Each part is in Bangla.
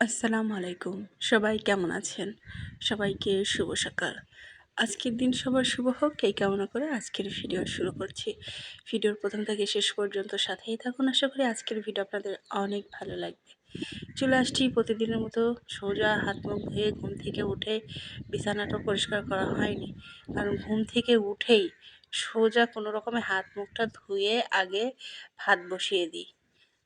আসসালামু আলাইকুম। সবাই কেমন আছেন? সবাইকে শুভ সকাল। আজকের দিন সবার শুভ হোক, এই কামনা করে আজকের ভিডিও শুরু করছি। ভিডিওর প্রথম থেকে শেষ পর্যন্ত সাথেই থাকুন। আশা করি আজকের ভিডিও আপনাদের অনেক ভালো লাগবে। চলে আসছি প্রতিদিনের মতো সোজা হাত মুখ ধুয়ে ঘুম থেকে উঠে বিছানাটা পরিষ্কার করা হয়নি। কারণ ঘুম থেকে উঠেই সোজা কোনো রকমে হাত মুখটা ধুয়ে আগে ভাত বসিয়ে দিই।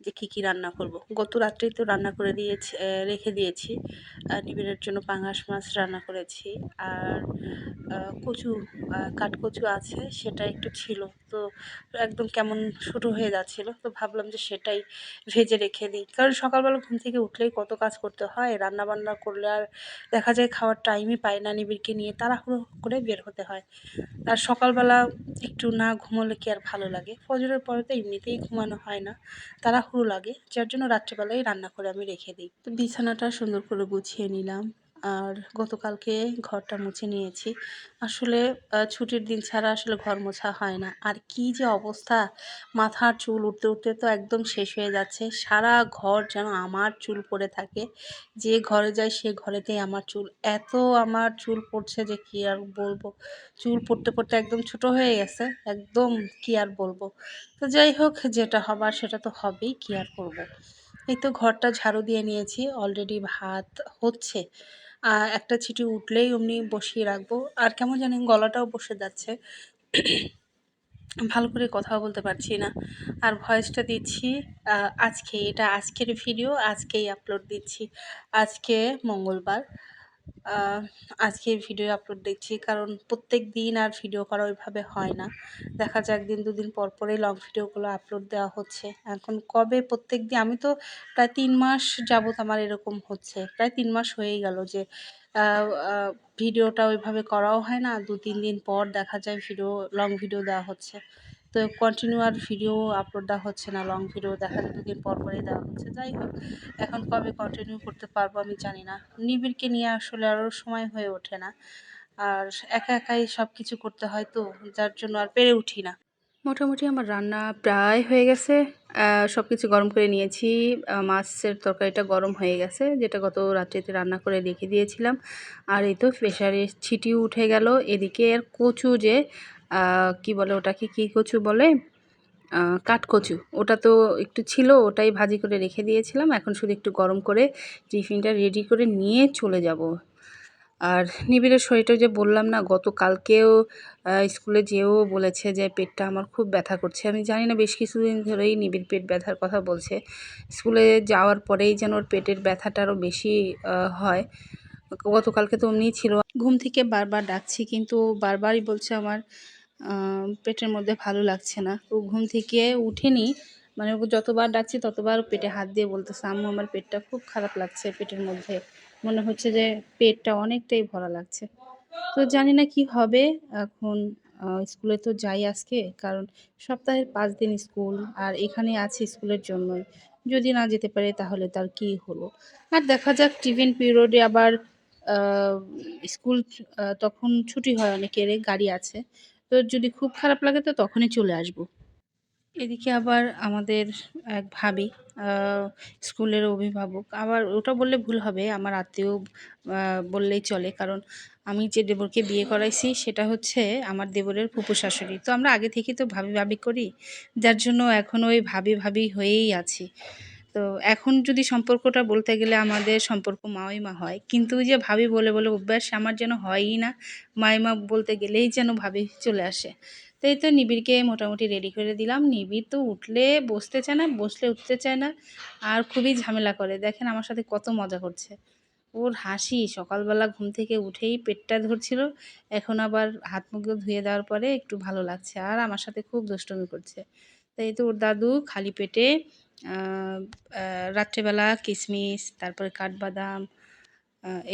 যে কী কী রান্না করব। গত রাত্রেই তো রান্না করে দিয়েছি রেখে দিয়েছি। নিবিড়ের জন্য পাঙাশ মাছ রান্না করেছি। আর কচু কাঠকচু আছে, সেটা একটু ছিল। তো একদম কেমন শুরু হয়ে যাচ্ছিল। তো ভাবলাম যে সেটাই ভেজে রেখে দিই। কারণ সকালবেলা ঘুম থেকে উঠলেই কত কাজ করতে হয়। রান্না বান্না করলে আর দেখা যায় খাওয়ার টাইমই পায় না নিবিড়কে নিয়ে। তাড়াহুড়ো করে বের হতে হয়। আর সকালবেলা একটু না ঘুমোলে কি আর ভালো লাগে? ফজরের পরে তো এমনিতেই ঘুমানো হয় না। তাড়াহুড়ো লাগে। যার জন্য রাত্রেবেলায় রান্না করে আমি রেখে দিই। তো বিছানাটা সুন্দর করে গুছিয়ে নিলাম। আর গতকালকে ঘরটা মুছে নিয়েছি। আসলে ছুটির দিন ছাড়া আসলে ঘর মোছা হয় না। আর কি যে অবস্থা! মাথার চুল উঠতে উঠতে তো একদম শেষ হয়ে যাচ্ছে। সারা ঘর যেন আমার চুল পড়ে থাকে। যে ঘরে যাই, সে ঘরেতেই আমার চুল। এত আমার চুল পড়ছে যে কি আর বলব? চুল পড়তে পড়তে একদম ছোট হয়ে গেছে। একদম কি আর বলব? তো যাই হোক, যেটা হবার সেটা তো হবেই, কি আর করব। এই তো ঘরটা ঝাড়ু দিয়ে নিয়েছি। অলরেডি ভাত হচ্ছে। একটা ছিটি উঠলেই অমনি বসিয়ে রাখব। আর কেমন জানি গলাটাও বসে যাচ্ছে। ভালো করে কথাও বলতে পারছি না। আর ভয়েসটা দিচ্ছি আজকে, এটা আজকের ভিডিও আজকেই আপলোড দিচ্ছি। আজকে মঙ্গলবার। আজকে ভিডিও আপলোড দেখছি। কারণ প্রত্যেক দিন আর ভিডিও করা ওইভাবে হয় না। দেখা যায় একদিন দুদিন পর পরেই লং ভিডিওগুলো আপলোড দেওয়া হচ্ছে। এখন কবে প্রত্যেক দিন, আমি তো প্রায় তিন মাস যাবত আমার এরকম হচ্ছে। প্রায় তিন মাস হয়েই গেল যে ভিডিওটা ওইভাবে করাও হয় না। দু তিন দিন পর দেখা যায় ভিডিও লং ভিডিও দেওয়া হচ্ছে। তো কন্টিনিউ আর ভিডিও আপলোড দেওয়া হচ্ছে না লং ভিডিও দেখা যায় দুদিন পর পরেই দেওয়া হচ্ছে। যাই হোক, এখন কবে কন্টিনিউ করতে পারব আমি জানি না। নিবিড়কে নিয়ে আসলে আরও সময় হয়ে ওঠে না। আর একা একাই সব কিছু করতে হয় তো, যার জন্য আর পেরে উঠি না। মোটামুটি আমার রান্না প্রায় হয়ে গেছে। সব কিছু গরম করে নিয়েছি। মাছের তরকারিটা গরম হয়ে গেছে, যেটা গত রাত্রিতে রান্না করে রেখে দিয়েছিলাম। আর এই তো প্রেশারে ছিটিও উঠে গেল। এদিকে আর কচু যে কি বলে ওটাকে, কি কচু বলে? কাঠকচু। ওটা তো একটু ছিল, ওটাই ভাজি করে রেখে দিয়েছিলাম। এখন শুধু একটু গরম করে টিফিনটা রেডি করে নিয়ে চলে যাব। আর নিবিড়ের শরীরটা যে বললাম না, গতকালকেও স্কুলে যেও বলেছে যে পেটটা আমার খুব ব্যথা করছে। আমি জানি না, বেশ কিছুদিন ধরেই নিবিড় পেট ব্যথার কথা বলছে। স্কুলে যাওয়ার পরেই যেন ওর পেটের ব্যথাটা আরও বেশি হয়। গতকালকে তো এমনিই ছিল। ঘুম থেকে বারবার ডাকছি, কিন্তু বারবারই বলছে আমার পেটের মধ্যে ভালো লাগছে না। তো ঘুম থেকে উঠেনি মানে ও যতবার ডাকছি ততবার পেটে হাত দিয়ে বলতেছে, আম্মু, আমার পেটটা খুব খারাপ লাগছে পেটের মধ্যে। মনে হচ্ছে যে পেটটা অনেকটাই ভরা লাগছে। তো জানি না কি হবে, এখন স্কুলে তো যাই আজকে, কারণ সপ্তাহের পাঁচ দিন স্কুল, আর এখানে আছে স্কুলের জন্যই। যদি না যেতে পারে তাহলে তার কি হলো? আর দেখা যাক, টিফিন পিরিয়ডে আবার স্কুল তখন ছুটি হয় অনেকের, গাড়ি আছে। তো যদি খুব খারাপ লাগে তো তখনই চলে আসব। এদিকে আবার আমাদের এক ভাবি স্কুলের অভিভাবক। আবার ওটা বললে ভুল হবে, আমার আত্মীয় বললেই চলে। কারণ আমি যে দেবরকে বিয়ে করাইছি, সেটা হচ্ছে আমার দেবরের ফুপু শাশুড়ি। তো আমরা আগে থেকেই তো ভাবি ভাবি করি, যার জন্য এখন ওই ভাবি ভাবি হয়েই আছি। তো এখন যদি সম্পর্কটা বলতে গেলে আমাদের সম্পর্ক মাওই মা হয়। কিন্তু যে ভাবি বলে বলে অভ্যাস আমার যেন হয়ই না মাইমা বলতে গেলেই যেন ভাবি চলে আসে। তো এই তো নিবিড়কে মোটামুটি রেডি করে দিলাম। নিবিড় তো উঠলে, বসতে চায় না, বসলে উঠতে চায় না, আর খুবই ঝামেলা করে। দেখেন আমার সাথে কত মজা করছে। ওর হাসি, সকালবেলা ঘুম থেকে উঠেই পেটটা ধরছিল, এখন আবার হাত মুখ ধুয়ে দেওয়ার পরে একটু ভালো লাগছে। আর আমার সাথে খুব দুষ্টুমি করছে। তাই তো ওর দাদু খালি পেটে রাত্রেবেলা কিশমিশ তারপরে কাঠবাদাম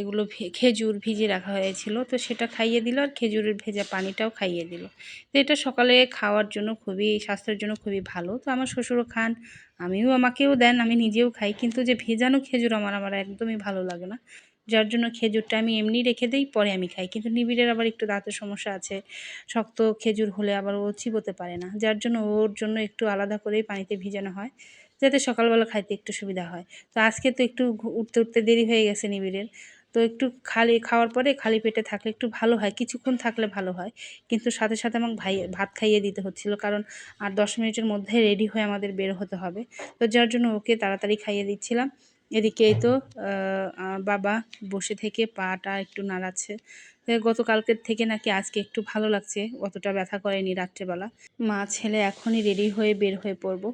এগুলো খেজুর ভিজিয়ে রাখা হয়েছিল। তো সেটা খাইয়ে দিল আর খেজুরের ভেজা পানিটাও খাইয়ে দিল। তো এটা সকালে খাওয়ার জন্য খুবই, স্বাস্থ্যের জন্য খুবই ভালো। তো আমার শ্বশুরও খান, আমিও আমাকেও দেন, আমি নিজেও খাই। কিন্তু যে ভেজানো খেজুর আমার আমার একদমই ভালো লাগে না। যার জন্য খেজুরটা আমি এমনি রেখে দিই, পরে আমি খাই। কিন্তু নিবিড়ের আবার একটু দাঁতের সমস্যা আছে, শক্ত খেজুর হলে আবার ও চিবোতে পারে না। যার জন্য ওর জন্য একটু আলাদা করেই পানিতে ভিজানো হয়। যাতে সকালবেলা খাইতে একটু সুবিধা হয়। তো আজকে তো একটু উঠতে উঠতে দেরি হয়ে গেছে নিবিড়ের। তো একটু খালি, খাওয়ার পরে খালি পেটে থাকলে একটু ভালো হয়, কিছুক্ষণ থাকলে ভালো হয়। কিন্তু সাথে সাথে আমাকে ভাই, ভাত খাইয়ে দিতে হচ্ছিল কারণ আর দশ মিনিটের মধ্যে রেডি হয়ে আমাদের বের হতে হবে। তো যার জন্য ওকে তাড়াতাড়ি খাইয়ে দিচ্ছিলাম। এদিকে এই তো বাবা বসে থেকে পাটা একটু নাড়াচ্ছে। গতকালকের থেকে নাকি আজকে একটু ভালো লাগছে, অতটা ব্যথা করেনি রাত্রেবেলা। মা, ছেলে এখনই রেডি হয়ে বের হয়ে পড়ব।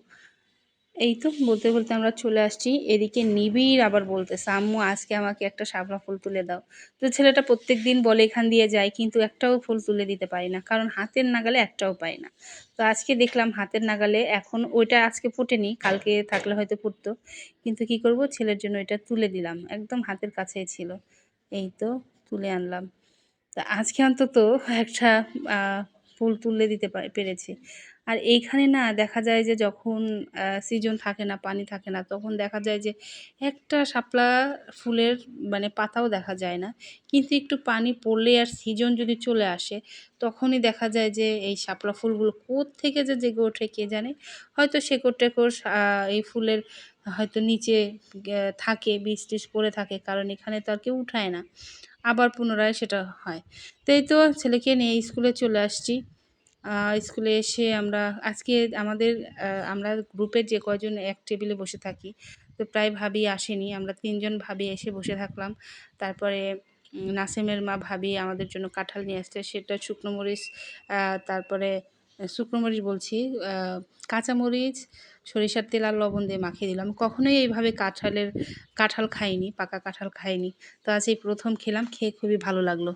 এই তো বলতে বলতে আমরা চলে আসছি। এদিকে নিবিড় আবার বলতেছে, আম্মু, আজকে আমাকে একটা শাপলা ফুল তুলে দাও। তো ছেলেটা প্রত্যেক দিন বলে এখান দিয়ে যায়, কিন্তু একটাও ফুল তুলে দিতে পারি না, কারণ হাতের নাগালে একটাও পাই না। তো আজকে দেখলাম হাতের নাগালে এখন ওইটা আজকে ফুটেনি, কালকে থাকলে হয়তো ফুটতো, কিন্তু কি করব, ছেলের জন্য এটা তুলে দিলাম, একদম হাতের কাছেই ছিল। এই তো তুলে আনলাম। তা আজকে অন্তত একটা ফুল তুলে দিতে পারে- পেরেছি। আর এইখানে না দেখা যায় যে যখন সিজন থাকে না, পানি থাকে না, তখন দেখা যায় যে একটা শাপলা ফুলের মানে পাতাও দেখা যায় না। কিন্তু একটু পানি পড়লে আর সিজন যদি চলে আসে, তখনই দেখা যায় যে এই শাপলা ফুলগুলো থেকে যে জেগে ওঠে কে জানে? হয়তো শেকড় টেকড় এই ফুলের হয়তো নিচে থাকে, বীজ টিজ পড়ে থাকে, কারণ এখানে তো আর কেউ উঠায় না। আবার পুনরায় সেটা হয়। তাই তো ছেলেকে নিয়ে স্কুলে চলে আসছি। স্কুলে এসে আমরা আজকে আমাদের আমরা গ্রুপের যে কয়জন এক টেবিলে বসে থাকি, তো প্রায় ভাবি আসেনি। আমরা তিনজন ভাবি এসে বসে থাকলাম। তারপরে নাসিমের মা ভাবি আমাদের জন্য কাঁঠাল নিয়ে আসছে, সেটা শুকনো মরিচ তারপরে শুকনো মরিচ বলছি কাঁচামরিচ সরিষার তেল আর লবণ দিয়ে মাখিয়ে দিলাম। কখনোই এইভাবে কাঁঠালের, কাঁঠাল খাইনি, পাকা কাঁঠাল খাইনি। তো আজ এই প্রথম খেলাম, খেয়ে খুবই ভালো লাগল।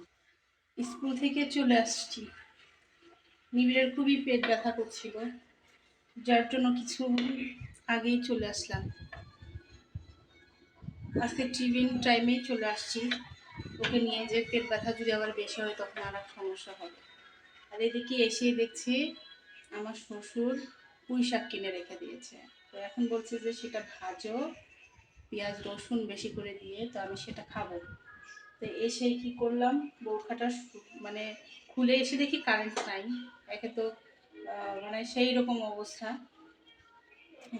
স্কুল থেকে চলে আসছি। নিবিড়ের খুবই পেট ব্যথা করছিল, যার জন্য কিছু আগেই চলে আসলাম। আজকে টিফিন টাইমে চলে আসছি, ওকে নিয়ে যে পেট ব্যথা যদি আবার বেশি হয় তখন আর সমস্যা হবে। আর এদিকে এসে দেখছি আমার শ্বশুর পুঁই শাক কিনে রেখে দিয়েছে। তো এখন বলছে যে সেটা ভাজো, পেঁয়াজ রসুন বেশি করে দিয়ে তো আমি সেটা খাব। তো এসে কি করলাম, বোরখাটা মানে খুলে এসে দেখি কারেন্ট নাই। একে তো মানে সেই রকম অবস্থা।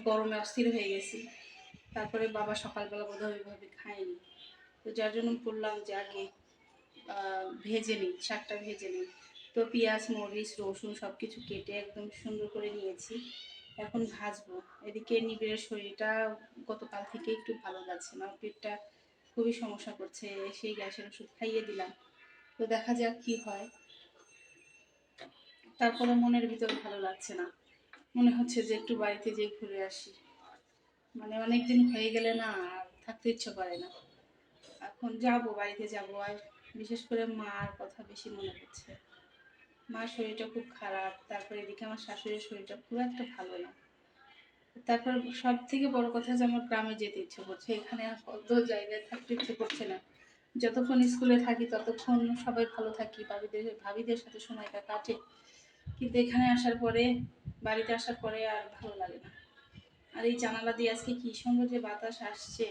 গরমে অস্থির হয়ে গেছি। তারপরে বাবা সকালবেলা বোধহয় ওইভাবে খায়নি। তো যার জন্য বললাম যে আগে ভেজে নিই, শাকটা ভেজে নিই। তো পেঁয়াজ, মরিচ, রসুন সব কিছু কেটে একদম সুন্দর করে নিয়েছি। এখন ভাজবো। এদিকে নিবিড়ের শরীরটা গতকাল থেকে একটু ভালো লাগছে না। পেটটা খুবই সমস্যা করছে, সেই গ্যাসের ওষুধ খাইয়ে দিলাম। তো দেখা যাক কি হয়। তারপরে মনের ভিতর ভালো লাগছে না। মনে হচ্ছে যে একটু বাড়িতে যেয়ে ঘুরে আসি। মানে অনেক দিন হয়ে গেলে না থাকতে ইচ্ছে করে না। এখন যাব, বাড়িতে যাব। আর বিশেষ করে মার কথা বেশি মনে হচ্ছে মার শরীরটা খুব খারাপ, তারপরে এদিকে আমার শাশুড়ির শরীরটা খুব একটা ভালো না। তারপর সব থেকে বড় কথা যে আমার গ্রামে যেতে ইচ্ছে করছে। এখানে আর কত জায়গায় থাকতে ইচ্ছে করছে না। যতক্ষণ স্কুলে থাকি ততক্ষণ সবাই ভালো থাকি, ভাবিদের ভাবিদের সাথে সময়টা কাটে। কিন্তু এখানে আসার পরে, বাড়িতে আসার পরে আর ভালো লাগে না। আর এই জানালা দিয়ে আজকে কী সুন্দর যে বাতাস আসছে।